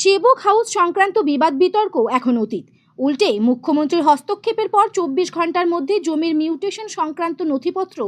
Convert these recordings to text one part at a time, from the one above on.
সেবক হাউস সংক্রান্ত বিবাদ বিতর্ক এখন অতীত। উল্টে মুখ্যমন্ত্রীর হস্তক্ষেপের পর চব্বিশ ঘণ্টার মধ্যে জমির মিউটেশন সংক্রান্ত নথিপত্র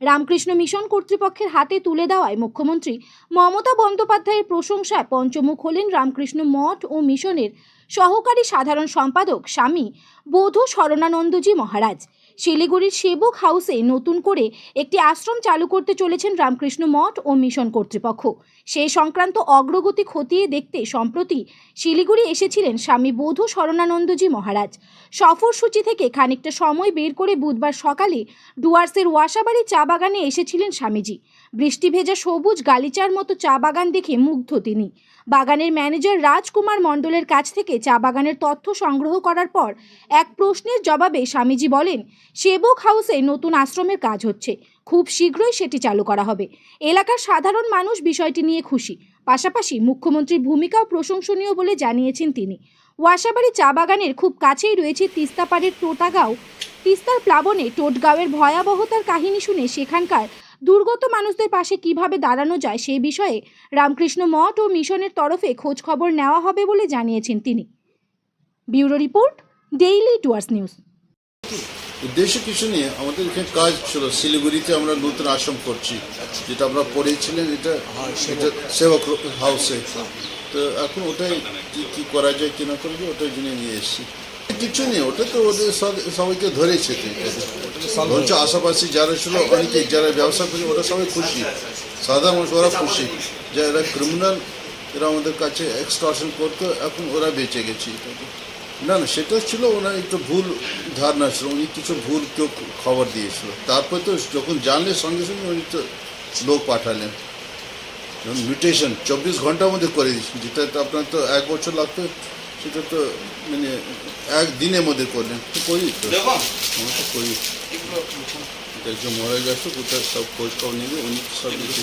রামকৃষ্ণ মিশন কর্তৃপক্ষের হাতে তুলে দেওয়ায় মুখ্যমন্ত্রী মমতা বন্দ্যোপাধ্যায়ের প্রশংসায় পঞ্চমুখ হলেন রামকৃষ্ণ মঠ ও মিশনের সহকারী সাধারণ সম্পাদক স্বামী বধূ শরণানন্দজি মহারাজ। শিলিগুড়ির সেবক হাউসে নতুন করে একটি আশ্রম চালু করতে চলেছেন রামকৃষ্ণ মঠ ও মিশন কর্তৃপক্ষ। সেই সংক্রান্ত অগ্রগতি খতিয়ে দেখতে সম্প্রতি শিলিগুড়ি এসেছিলেন স্বামী বধূ শরণানন্দজি মহারাজ। সফরসূচি থেকে খানিকটা সময় বের করে বুধবার সকালে ডুয়ার্সের ওয়াসাবাড়ি চা বাগানে এসেছিলেন স্বামীজি। বৃষ্টি ভেজা সবুজ গালিচার মতো চা বাগান দেখে মুগ্ধ তিনি। বাগানের ম্যানেজার রাজকুমার মণ্ডলের কাছ থেকে চা বাগানের তথ্য সংগ্রহ করার পর এক প্রশ্নের জবাবে স্বামীজি বলেন সেবক হাউসে নতুন আশ্রমের কাজ হচ্ছে। খুব শীঘ্রই সেটি চালু করা হবে। এলাকার সাধারণ মানুষ বিষয়টি নিয়ে খুশি। পাশাপাশি মুখ্যমন্ত্রীর ভূমিকাও প্রশংসনীয় বলে জানিয়েছেন তিনি। ওয়াসাবাড়ি চা বাগানের খুব কাছেই রয়েছে তিস্তাপাড়ের টোটাগাঁও তিস্তার প্লাবনে টোটগাঁওয়ের ভয়াবহতার কাহিনী শুনে সেখানকার দুর্গত মানুষদের পাশে কীভাবে দাঁড়ানো যায় সেই বিষয়ে রামকৃষ্ণ মঠ ও মিশনের তরফে খোঁজ খবর নেওয়া হবে বলে জানিয়েছেন তিনি। Bureau report, daily towers news. উদ্দেশ্য কিছু নিয়ে আমাদের এখানে কাজ ছিল। শিলিগুড়িতে আমরা নতুন আশ্রম করছি। যেটা আমরা পড়েছিলেন এটা এটা সেবক হাউসে তো এখন ওটাই কি কি করা যায় কি না করা যায় ওটার জন্য নিয়ে এসেছি। কিছু নেই ওটা তো ওদের সবাইকে ধরেছে। ধরছে আশেপাশে যারা ছিল অনেকে যারা ব্যবসা করে ওরা সবাই খুশি। সাধারণ মানুষ ওরা খুশি। যারা ক্রিমিনাল এরা আমাদের কাছে এক্সটর্শন করতো এখন ওরা বেঁচে গেছে। না না সেটা ছিল ওনার একটু ভুল ধারণা ছিল উনি কিছু ভুল কেউ খবর দিয়েছিল। তারপর তো যখন জানলে সঙ্গে সঙ্গে উনি তো লোক পাঠালেন। মিউটেশন চব্বিশ ঘণ্টার মধ্যে করে দিয়েছেন যেটা তো আপনার তো এক বছর লাগতো সেটা তো মানে এক দিনের মধ্যে করলেন। তো করি তো। আমরা তো করি। একজন মহারাজ আসো কোথায় সব খোঁজ খবর নেবে উনি সব কিছু